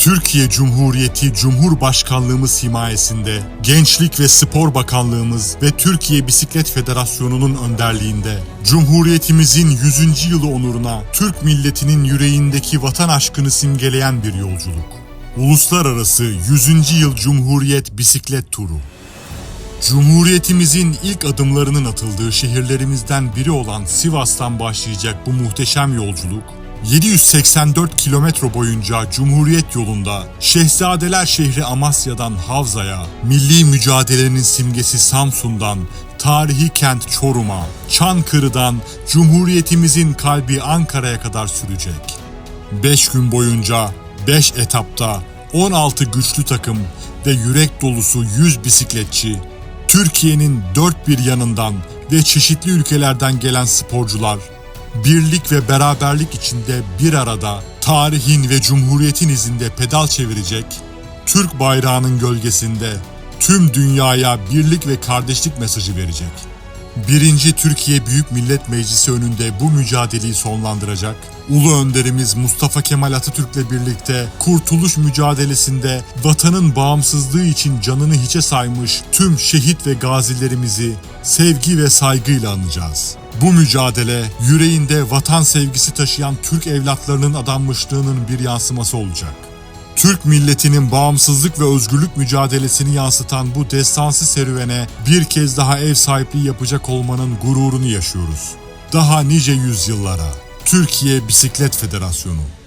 Türkiye Cumhuriyeti Cumhurbaşkanlığımız himayesinde, Gençlik ve Spor Bakanlığımız ve Türkiye Bisiklet Federasyonu'nun önderliğinde Cumhuriyetimizin 100. yılı onuruna Türk milletinin yüreğindeki vatan aşkını simgeleyen bir yolculuk. Uluslararası 100. Yıl Cumhuriyet Bisiklet Turu. Cumhuriyetimizin ilk adımlarının atıldığı şehirlerimizden biri olan Sivas'tan başlayacak bu muhteşem yolculuk, 784 kilometre boyunca Cumhuriyet yolunda Şehzadeler şehri Amasya'dan Havza'ya, milli mücadelenin simgesi Samsun'dan tarihi kent Çorum'a, Çankırı'dan Cumhuriyetimizin kalbi Ankara'ya kadar sürecek. 5 gün boyunca 5 etapta 16 güçlü takım ve yürek dolusu 100 bisikletçi, Türkiye'nin dört bir yanından ve çeşitli ülkelerden gelen sporcular, birlik ve beraberlik içinde bir arada tarihin ve cumhuriyetin izinde pedal çevirecek, Türk bayrağının gölgesinde tüm dünyaya birlik ve kardeşlik mesajı verecek. Birinci Türkiye Büyük Millet Meclisi önünde bu mücadeleyi sonlandıracak. Ulu önderimiz Mustafa Kemal Atatürk'le birlikte kurtuluş mücadelesinde vatanın bağımsızlığı için canını hiçe saymış tüm şehit ve gazilerimizi sevgi ve saygıyla anacağız. Bu mücadele yüreğinde vatan sevgisi taşıyan Türk evlatlarının adanmışlığının bir yansıması olacak. Türk milletinin bağımsızlık ve özgürlük mücadelesini yansıtan bu destansı serüvene bir kez daha ev sahipliği yapacak olmanın gururunu yaşıyoruz. Daha nice yüzyıllara. Türkiye Bisiklet Federasyonu